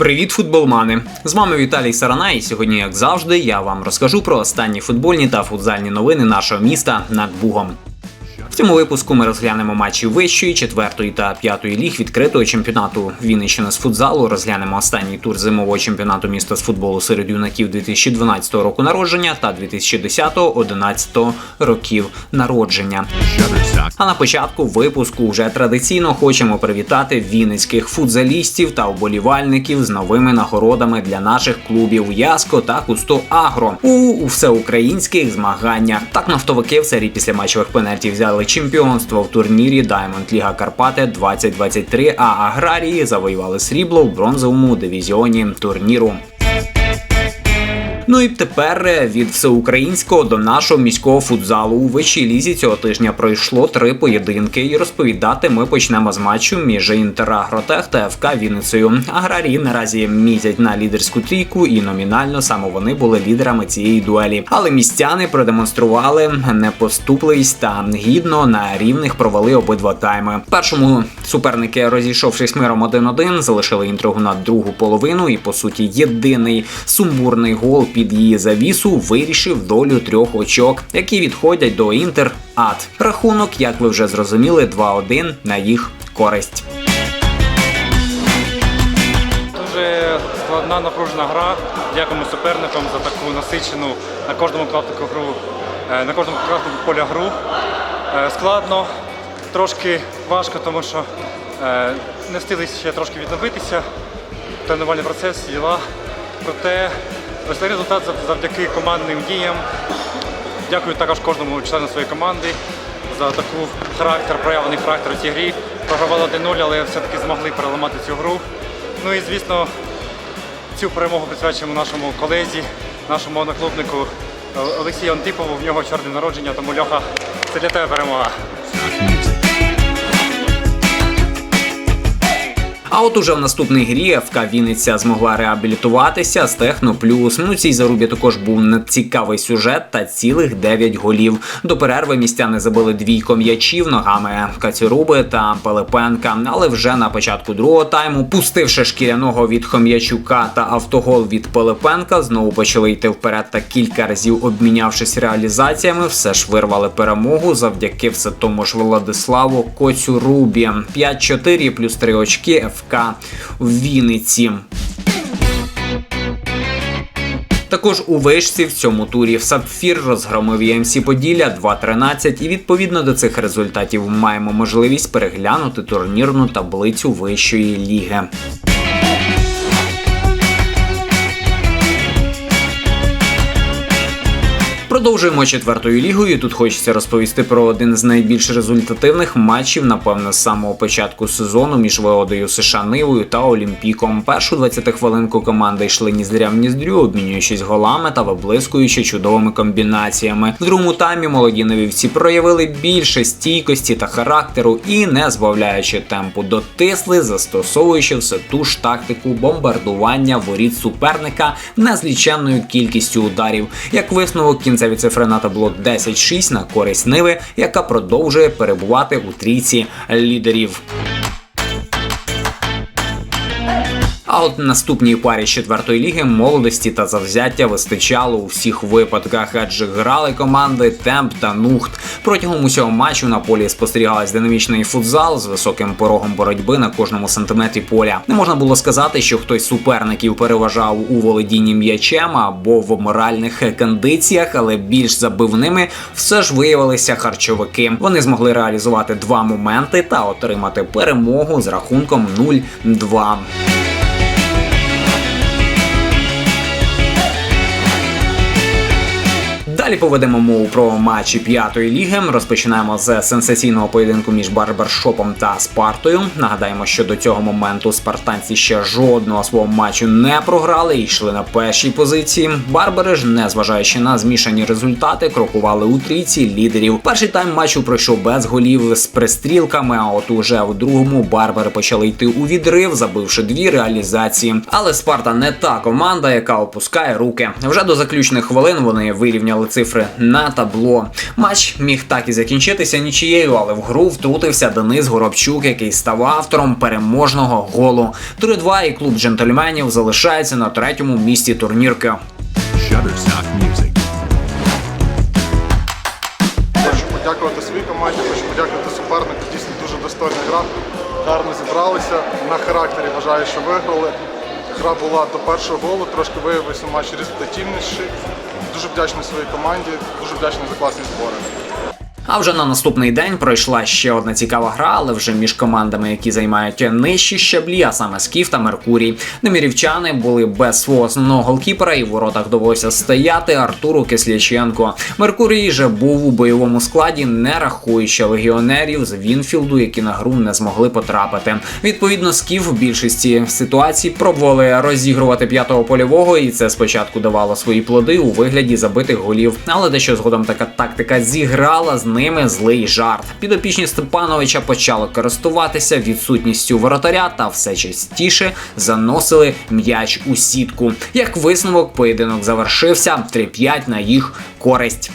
Привіт, футболмани! З вами Віталій Сарана, і сьогодні, як завжди, я вам розкажу про останні футбольні та футзальні новини нашого міста над Бугом. В цьому випуску ми розглянемо матчі вищої, четвертої та п'ятої ліг відкритого чемпіонату Вінниччини з футзалу. Розглянемо останній тур зимового чемпіонату міста з футболу серед юнаків 2012 року народження та 2010-11 років народження. А на початку випуску вже традиційно хочемо привітати вінницьких футзалістів та вболівальників з новими нагородами для наших клубів Яско та Кусто Агро у всеукраїнських змаганнях. Так нафтовики в серії після матчових пенальтів взяли чемпіонство в турнірі Diamond Ліга Карпати 2023, а аграрії завоювали срібло в бронзовому дивізіоні турніру. Ну і тепер е, від всеукраїнського до нашого міського футзалу у вищій лізі цього тижня пройшло три поєдинки, і розповідати ми почнемо з матчу між Інтер Агротех та ФК Вінницею. Аграрії наразі місять на лідерську трійку, і номінально саме вони були лідерами цієї дуелі. Але містяни продемонстрували непоступливість та гідно на рівних провели обидва тайми. Першому суперники, розійшовшись миром 1-1, залишили інтригу на другу половину, і по суті єдиний сумбурний гол під її завісу вирішив долю трьох очок, які відходять до інтер ад. Рахунок, як ви вже зрозуміли, 2-1 на їх користь. Дуже складна напружена гра. Дякуємо суперникам за таку насичену на кожному клаптику гру, е, на кожному клаптику поля гру. Е, Складно, трошки важко, тому що е, не встигли ще трошки відновитися. Тренувальний процес, діла. Проте ось цей результат завдяки командним діям. Дякую також кожному члену своєї команди за таку характер, проявлений характер у цій грі. Програвали 1-0, але все-таки змогли переламати цю гру. Ну і звісно, цю перемогу присвячуємо нашому колезі, нашому одноклубнику Е, Олексію Антипову. В нього чорне народження, тому Льоха, це для тебе перемога. А от уже в наступній грі ФК Вінниця змогла реабілітуватися з Техно Плюс. Ну цій зарубі також був нецікавий сюжет та цілих 9 голів. До перерви містяни забили двійко м'ячів ногами Кацюруби та Пилипенка. Але вже на початку другого тайму, пустивши шкіряного від Хом'ячука та автогол від Пилипенка, знову почали йти вперед та кілька разів обмінявшись реалізаціями, все ж вирвали перемогу завдяки все тому ж Владиславу Коцюрубі. 5-4 плюс 3 очки ФК в Вінниці. Також у вишці в цьому турі в Сапфір розгромив ЄМС Поділля 2-13 і відповідно до цих результатів маємо можливість переглянути турнірну таблицю вищої ліги. Продовжуємо четвертою лігою. Тут хочеться розповісти про один з найбільш результативних матчів, напевно, з самого початку сезону між Веодою США Нивою та Олімпіком. Першу 20 хвилинку команди йшли ніздря в ніздрю, обмінюючись голами та виблискуючи чудовими комбінаціями. В другому таймі молоді невівці проявили більше стійкості та характеру і, не збавляючи темпу, дотисли, застосовуючи все ту ж тактику бомбардування воріт суперника незліченною кількістю ударів. Як висновок кінцеві цифри на табло 10-6 на користь Ниви, яка продовжує перебувати у трійці лідерів. От наступній парі четвертої ліги молодості та завзяття вистачало у всіх випадках, адже грали команди Темп та Нухт. Протягом усього матчу на полі спостерігалась динамічний футзал з високим порогом боротьби на кожному сантиметрі поля. Не можна було сказати, що хтось суперників переважав у володінні м'ячем або в моральних кондиціях, але більш забивними все ж виявилися харчовики. Вони змогли реалізувати два моменти та отримати перемогу з рахунком 0-2. Далі поведемо мову про матчі п'ятої ліги. Розпочинаємо з сенсаційного поєдинку між барбершопом та Спартою. Нагадаємо, що до цього моменту спартанці ще жодного свого матчу не програли і йшли на першій позиції. Барбери ж, незважаючи на змішані результати, крокували у трійці лідерів. Перший тайм матчу пройшов без голів з пристрілками. А от уже у другому барбери почали йти у відрив, забивши дві реалізації. Але Спарта не та команда, яка опускає руки. Вже до заключних хвилин вони вирівняли цей цифри на табло. Матч міг так і закінчитися нічією, але в гру втрутився Денис Горобчук, який став автором переможного голу. 3-2 і клуб джентльменів залишається на третьому місці турнірки. Shutterstock Music. Хочу подякувати своїй команді, хочу подякувати супернику. Дійсно дуже достойна гра. Гарно зібралися. На характері вважаю, що виграли. Гра була до першого голу, трошки виявився матч результативніший. Дуже вдячний своїй команді, дуже вдячний за класні збори. А вже на наступний день пройшла ще одна цікава гра, але вже між командами, які займають нижчі щаблі, а саме Скіф та Меркурій. Немірівчани були без свого основного голкіпера, і в воротах довелося стояти Артуру Кисляченко. Меркурій же був у бойовому складі, не рахуючи легіонерів з Вінфілду, які на гру не змогли потрапити. Відповідно, Скіф в більшості ситуацій пробували розігрувати п'ятого польового, і це спочатку давало свої плоди у вигляді забитих голів. Але дещо згодом така тактика зіграла з ними злий жарт. Підопічні Степановича почали користуватися відсутністю воротаря та все частіше заносили м'яч у сітку. Як висновок, поєдинок завершився 3-5 на їх користь.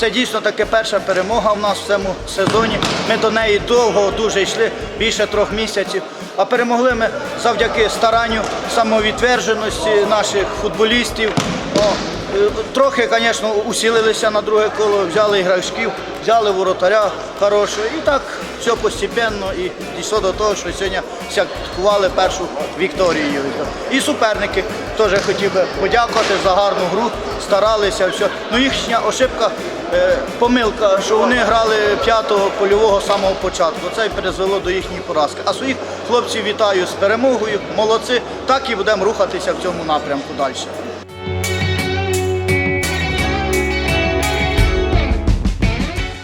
Це дійсно таки перша перемога в нас в цьому сезоні. Ми до неї довго дуже йшли, більше трьох місяців. А перемогли ми завдяки старанню, самовідтвердженості наших футболістів. Трохи, звісно, усілилися на друге коло, взяли іграшків, взяли воротаря хорошого. І так все постепенно і дійшло до того, що сьогодні святкували першу вікторію. І суперники теж хотів би подякувати за гарну гру, старалися все. Ну їхня ошибка, е, помилка, що вони грали п'ятого польового самого початку. Це й призвело до їхньої поразки. А своїх хлопців вітаю з перемогою. Молодці. Так і будемо рухатися в цьому напрямку далі.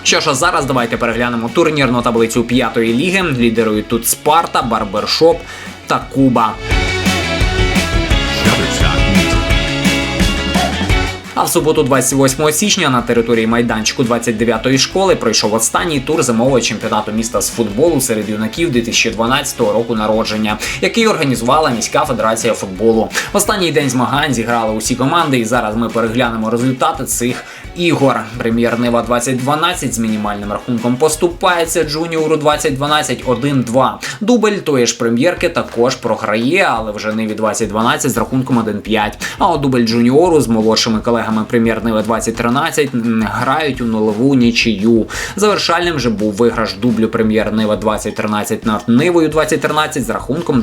Що ж, а зараз давайте переглянемо турнірну таблицю п'ятої ліги. Лідерують тут Спарта, Барбершоп та Куба. А в суботу, 28 січня, на території майданчику 29-ї школи пройшов останній тур зимового чемпіонату міста з футболу серед юнаків 2012 року народження, який організувала міська федерація футболу. Останній день змагань зіграли усі команди, і зараз ми переглянемо результати цих ігор. Прем'єр Нива 2012 з мінімальним рахунком поступається Джуніору 2012 1-2. Дубль тої ж прем'єрки також програє, але вже Ниві 2012 з рахунком 1-5. А от дубль Джуніору з молодшими колегами прем'єр Ниви 2013 грають у нульову нічию. Завершальним же був виграш дублю прем'єр Нива 2013 над Нивою 2013 з рахунком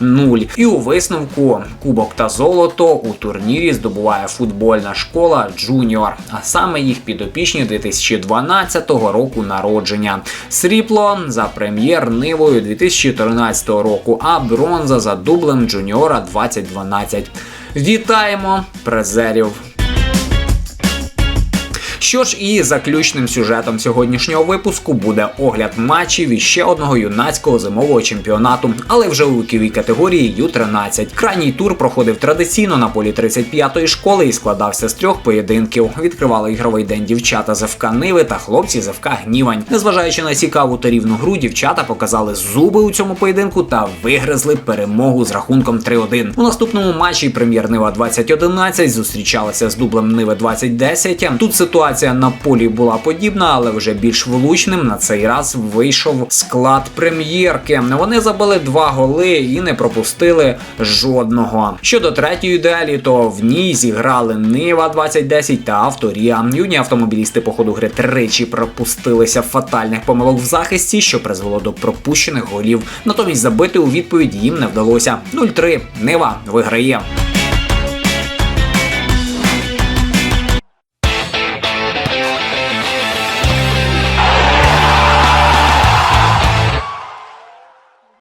3-0. І у висновку кубок та золото у турнірі здобуває футбольна школа Джуніор, а саме їх підопічні 2012 року народження. Срібло за прем'єр Нивою 2013 року, а бронза за дублем Джуніора 2012. Вітаємо призерів! Що ж, і заключним сюжетом сьогоднішнього випуску буде огляд матчів із ще одного юнацького зимового чемпіонату, але вже у віковій категорії Ю-13. Крайній тур проходив традиційно на полі 35-ї школи і складався з трьох поєдинків. Відкривали ігровий день дівчата з ФК Ниви та хлопці з ФК Гнівань. Незважаючи на цікаву та рівну гру, дівчата показали зуби у цьому поєдинку та вигризли перемогу з рахунком 3-1. У наступному матчі прем'єр Нива 2011 зустрічалася з дублем Ниви 2010. Тут ситуація на полі була подібна, але вже більш влучним на цей раз вийшов склад прем'єрки. Вони забили два голи і не пропустили жодного. Щодо третьої дуелі, то в ній зіграли Нива 2010 та Авторія. Юні автомобілісти по ходу гри тричі пропустилися фатальних помилок в захисті, що призвело до пропущених голів. Натомість забити у відповідь їм не вдалося. 0-3. Нива виграє.